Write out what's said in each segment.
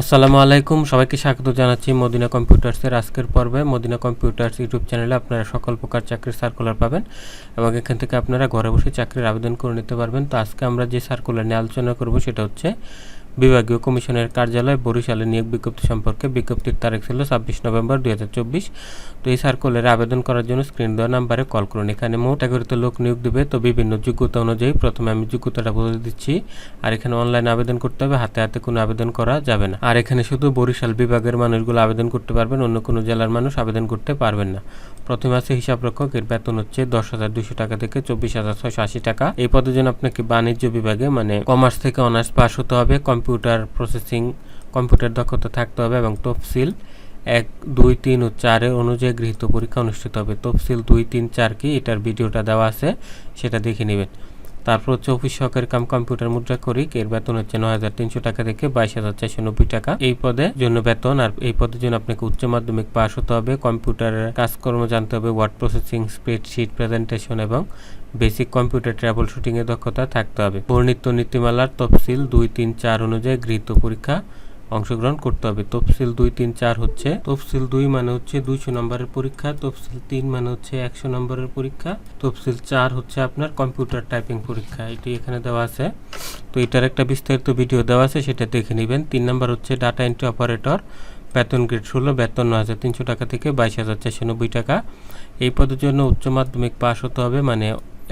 আসসালামু আলাইকুম, সবাইকে স্বাগত জানাচ্ছি মদিনা কম্পিউটার্সের আজকের পর্বে। মদিনা কম্পিউটার্স ইউটিউব চ্যানেলে আপনারা সকল প্রকার চাকরির সার্কুলার পাবেন এবং এখান থেকে আপনারা ঘরে বসে চাকরির আবেদন করে নিতে পারবেন। তো আজকে আমরা যে সার্কুলার নিয়ে আলোচনা করব সেটা হচ্ছে বিভাগীয় কমিশনের কার্যালয় বরিশালে নিয়োগ বিজ্ঞপ্তি সম্পর্কে বিজ্ঞপ্তির তারিখ ছিল ছাব্বিশ নভেম্বর দু হাজার চব্বিশ। তো এই সার্কুলারে আবেদন করার জন্য স্ক্রিন দেওয়া নাম্বারে কল করুন। এখানে মোট এগারোতে লোক নিয়োগ দেবে। তো বিভিন্ন যোগ্যতা অনুযায়ী প্রথমে আমি যোগ্যতাটা বলে দিচ্ছি। আর এখানে অনলাইনে আবেদন করতে হবে। হাতে হাতে কোনো আবেদন করা যাবে না। আর এখানে শুধু বরিশাল বিভাগের মানুষগুলো আবেদন করতে পারবেন। অন্য কোনো জেলার মানুষ আবেদন করতে পারবেন না। প্রথমে আছে হিসাব রক্ষক। এর বেতন হচ্ছে দশ হাজার দুশো টাকা থেকে চব্বিশ হাজার ছয়শো আশি টাকা। এই পদের জন্য আপনাকে বাণিজ্য বিভাগে মানে কমার্স থেকে অনার্স পাস হতে হবে। কম্পিউটার প্রসেসিং, কম্পিউটার দক্ষতা থাকতে হবে এবং তফসিল এক, দুই, তিন ও চারের অনুযায়ী গৃহীত পরীক্ষা অনুষ্ঠিত হবে। তফসিল দুই, তিন, চার কি? এটার ভিডিওটা দেওয়া আছে, সেটা দেখে নেবেন। তারপর হচ্ছে অফিস সহকারী কাম কম্পিউটার মুদ্রা করিক এর বেতন হচ্ছে নয় হাজার তিনশো টাকা থেকে বাইশ হাজার চারশো নব্বই টাকা। এই পদের জন্য বেতন, আর এই পদের জন্য আপনাকে উচ্চ মাধ্যমিক পাস হতে হবে কম্পিউটারের কাজকর্ম জানতে হবে ওয়ার্ড প্রসেসিং স্প্রেডশিট প্রেজেন্টেশন এবং বেসিক কম্পিউটার ট্রাভেল শুটিং এর দক্ষতা থাকতে হবে। বর্ণিত নীতিমালার তফসিল দুই তিন চার অনুযায়ী গৃহীত পরীক্ষা অংশগ্রহণ করতে হবে। তফসিল দুই তিন চার হচ্ছে, তফসিল দুই মানে হচ্ছে দুইশো নম্বরের পরীক্ষা, তফসিল তিন মানে হচ্ছে একশো নম্বরের পরীক্ষা, তফসিল চার হচ্ছে আপনার কম্পিউটার টাইপিং পরীক্ষা, এটি এখানে দেওয়া আছে। তো এটার একটা বিস্তারিত ভিডিও দেওয়া আছে, সেটা দেখে নেবেন। তিন নম্বর হচ্ছে ডাটা এন্ট্রি অপারেটর, বেতন গ্রেড ষোলো, বেতন নয় হাজার তিনশো টাকা থেকে বাইশ হাজার চারশো নব্বই টাকা। এই পদের জন্য উচ্চ মাধ্যমিক পাস হতে হবে মানে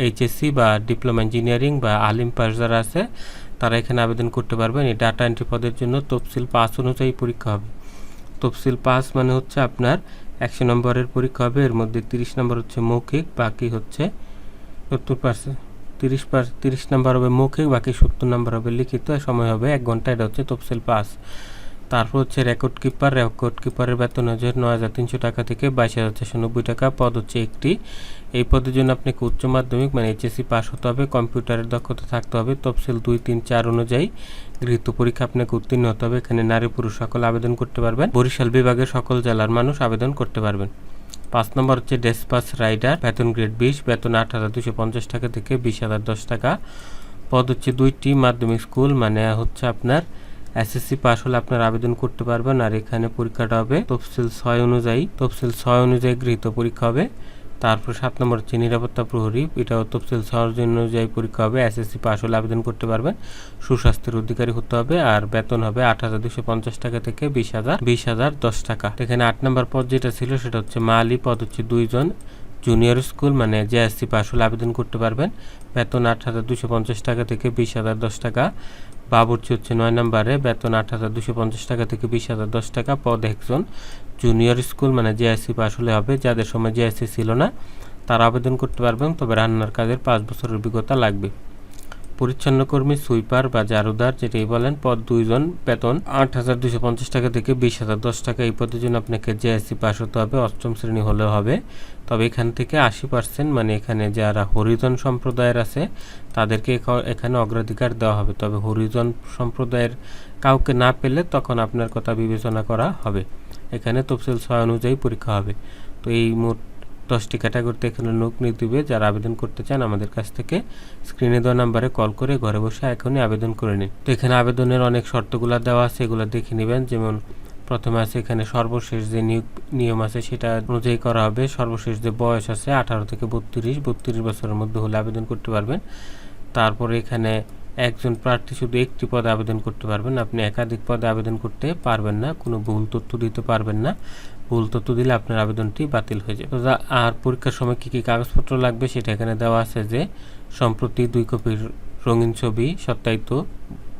এইচএসসি বা ডিপ্লোমা ইঞ্জিনিয়ারিং বা আলিম পাস যারা আছে তারা এখানে আবেদন করতে পারবেন। এই ডাটা এন্ট্রি পদের জন্য তফসিল পাস অনুযায়ী পরীক্ষা হবে। তফসিল পাস মানে হচ্ছে আপনার একশো নম্বরের পরীক্ষা হবে। এর মধ্যে তিরিশ নম্বর হচ্ছে মৌখিক, বাকি হচ্ছে সত্তর পার্সেন্ট তিরিশ পার্সেন্ট তিরিশ নম্বর হবে মৌখিক, বাকি সত্তর নম্বর হবে লিখিত। সময় হবে এক ঘণ্টা। এটা হচ্ছে তফসিল পাস তারপর হচ্ছে রেকর্ড কিপার রেকর্ড কিপারের বেতন হচ্ছে নয় হাজার তিনশো টাকা থেকে বাইশ হাজার চারশো নব্বই টাকা। পদ হচ্ছে একটি। এই পদের জন্য আপনাকে উচ্চ মাধ্যমিক মানে এইচএসসি পাস হতে হবে, কম্পিউটারের দক্ষতা থাকতে হবে, তফসিল দুই তিন চার অনুযায়ী গৃহীত পরীক্ষা আপনাকে উত্তীর্ণ হতে হবে। এখানে নারী পুরুষ সকল আবেদন করতে পারবেন, বরিশাল বিভাগের সকল জেলার মানুষ আবেদন করতে পারবেন। পাঁচ নম্বর হচ্ছে ডেসপাস রাইডার বেতন গ্রেড বিশ, বেতন আট হাজার দুশো পঞ্চাশ টাকা থেকে বিশ হাজার দশ টাকা। পদ হচ্ছে দুইটি মাধ্যমিক স্কুল মানে হচ্ছে আপনার এসএসসি পাস হলে আপনার আবেদন করতে পারবেন আর এখানে পরীক্ষাটা হবে তফসিল ছয় অনুযায়ী। তফসিল ছয় অনুযায়ী গৃহীত পরীক্ষা হবে। তারপর সাত নম্বর হচ্ছে নিরাপত্তা প্রহরী। এটাও তফসিল ছয় অনুযায়ী পরীক্ষা হবে। এসএসসি পাস হলে আবেদন করতে পারবেন। সুস্বাস্থ্যের অধিকারী হতে হবে আর বেতন হবে আট হাজার দুশো পঞ্চাশ টাকা থেকে বিশ হাজার বিশ হাজার দশ টাকা। এখানে আট নম্বর পদ যেটা ছিল সেটা হচ্ছে মালি। পদ হচ্ছে দুইজন। জুনিয়র স্কুল মানে জেএসসি পাস হলে আবেদন করতে পারবেন। বেতন আট হাজার দুশো পঞ্চাশ টাকা থেকে বিশ হাজার দশ টাকা। বাবুর্চি হচ্ছে নয় নম্বরে, বেতন আট হাজার দুশো পঞ্চাশ টাকা থেকে বিশ হাজার দশ টাকা। পদ একজন। জুনিয়র স্কুল মানে জেআইসি পাস হলে হবে, যাদের সময় জেআইসি ছিল না, তারা আবেদন করতে পারবেন, তবে রান্নার কাজের পাঁচ বছরের অভিজ্ঞতা লাগবে। পরিচ্ছন্ন কর্মী সুইপার বা জারুদার, যেটাই বলেন, পদ দুইজন, বেতন আট হাজার দুশো পঞ্চাশ টাকা থেকে বিশ হাজার দশ টাকা। এই পদের জন্য আপনাকে জেএসসি পাস হতে হবে, অষ্টম শ্রেণি হলেও হবে। তবে এখান থেকে আশি পার্সেন্ট মানে এখানে যারা হরিজন সম্প্রদায়ের আছে, তাদেরকে এখানে অগ্রাধিকার দেওয়া হবে। তবে হরিজন সম্প্রদায়ের কাউকে না পেলে তখন আপনার কথা বিবেচনা করা হবে। এখানে তফসিল ছয় অনুযায়ী পরীক্ষা হবে। তো এই মোট দশটি ক্যাটাগরিতে এখানে লোক নিয়ে দিবে যারা আবেদন করতে চান আমাদের কাছ থেকে স্ক্রিনে দেওয়া নাম্বারে কল করে ঘরে বসে এখনই আবেদন করে নিন। তো এখানে আবেদনের অনেক শর্তগুলো দেওয়া আছে, এগুলো দেখে নেবেন। যেমন প্রথমে আছে এখানে সর্বশেষ যে নিয়োগ, নিয়ম আছে সেটা অনুযায়ী করা হবে। সর্বশেষ যে বয়স আছে আঠারো থেকে বত্রিশ বত্রিশ বছরের মধ্যে হলে আবেদন করতে পারবেন। তারপরে এখানে একজন প্রার্থী শুধু একটি পদে আবেদন করতে পারবেন। আপনি একাধিক পদে আবেদন করতে পারবেন না, কোনো ভুল তথ্য দিতে পারবেন না। ভুল তথ্য দিলে আপনার আবেদনটি বাতিল হয়ে যাবে। আর পরীক্ষার সময় কী কী কাগজপত্র লাগবে সেটা এখানে দেওয়া আছে যে, সম্প্রতি দুই কপির রঙিন ছবি, সত্যায়িত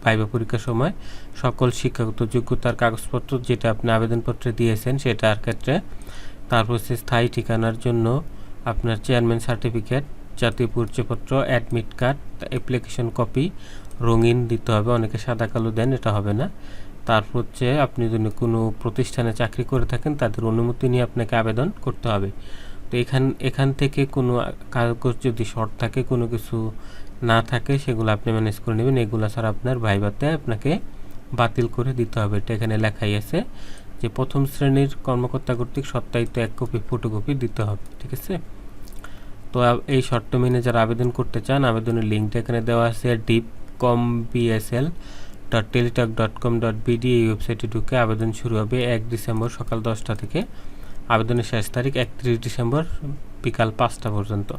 ভাইবা পরীক্ষার সময়। সকল শিক্ষাগত যোগ্যতার কাগজপত্র যেটা আপনি আবেদনপত্রে দিয়েছেন সেটার ক্ষেত্রে। তারপর হচ্ছে স্থায়ী ঠিকানার জন্য আপনার চেয়ারম্যান সার্টিফিকেট জাতীয় পরিচয়পত্র অ্যাডমিট কার্ড অ্যাপ্লিকেশন কপি রঙিন দিতে হবে, অনেকে সাদা কালো দেন, এটা হবে না। তারপর হচ্ছে আপনি যদি কোনো প্রতিষ্ঠানে চাকরি করে থাকেন, তাদের অনুমতি নিয়ে আপনাকে আবেদন করতে হবে। তো এখান এখান থেকে কোনো কাগজ যদি শর্ট থাকে, কোনো কিছু না থাকে, সেগুলো আপনি ম্যানেজ করে নেবেন। এগুলো ছাড়া আপনার ভাইবাতে আপনাকে বাতিল করে দিতে হবে। এটা এখানে লেখাই আছে যে প্রথম শ্রেণির কর্মকর্তা কর্তৃক সত্যায়িত এক কপি ফটোকপি দিতে হবে, ঠিক আছে? তো এই শর্ত মেনে যারা আবেদন করতে চান, আবেদনের লিঙ্কটা এখানে দেওয়া আছে dip com BSL dot teletalk dot com dot BD এই ওয়েবসাইটে ঢুকে আবেদন শুরু হবে এক ডিসেম্বর সকাল দশটা থেকে। আবেদনের শেষ তারিখ একত্রিশ ডিসেম্বর বিকাল পাঁচটা পর্যন্ত।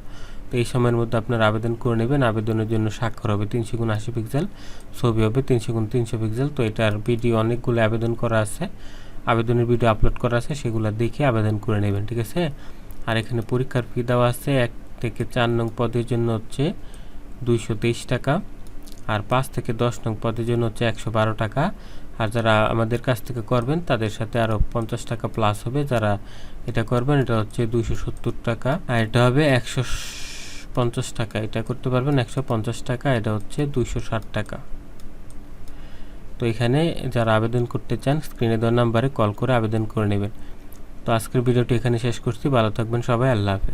তো এই সময়ের মধ্যে আপনারা আবেদন করে নেবেন। আবেদনের জন্য স্বাক্ষর হবে তিনশো গুণ আশি পিক্সেল ছবি হবে তিনশো গুণ তিনশো পিক্সেল তো এটার ভিডিও অনেকগুলো আবেদন করা আছে। আবেদনের ভিডিও আপলোড করা আছে, সেগুলো দেখে আবেদন করে নেবেন, ঠিক আছে? আর এখানে পরীক্ষার ফি দেওয়া আছে এক থেকে চার নং পদের জন্য হচ্ছে দুইশো তেইশ টাকা, আর পাঁচ থেকে দশ নং পদের জন্য হচ্ছে একশো বারো টাকা। আর যারা আমাদের কাছ থেকে করবেন, তাদের সাথে আরও পঞ্চাশ টাকা প্লাস হবে। যারা এটা করবেন, এটা হচ্ছে দুইশো সত্তর টাকা। আর এটা হবে একশো পঞ্চাশ টাকা। এটা করতে পারবেন একশো পঞ্চাশ টাকা, এটা হচ্ছে দুইশো ষাট টাকা। তো এখানে যারা আবেদন করতে চান স্ক্রিনে দেওয়া নাম্বারে কল করে আবেদন করে নেবেন। তো আজকের ভিডিওটি এখানে শেষ করছি। ভালো থাকবেন সবাই। আল্লাহ হাফেজ।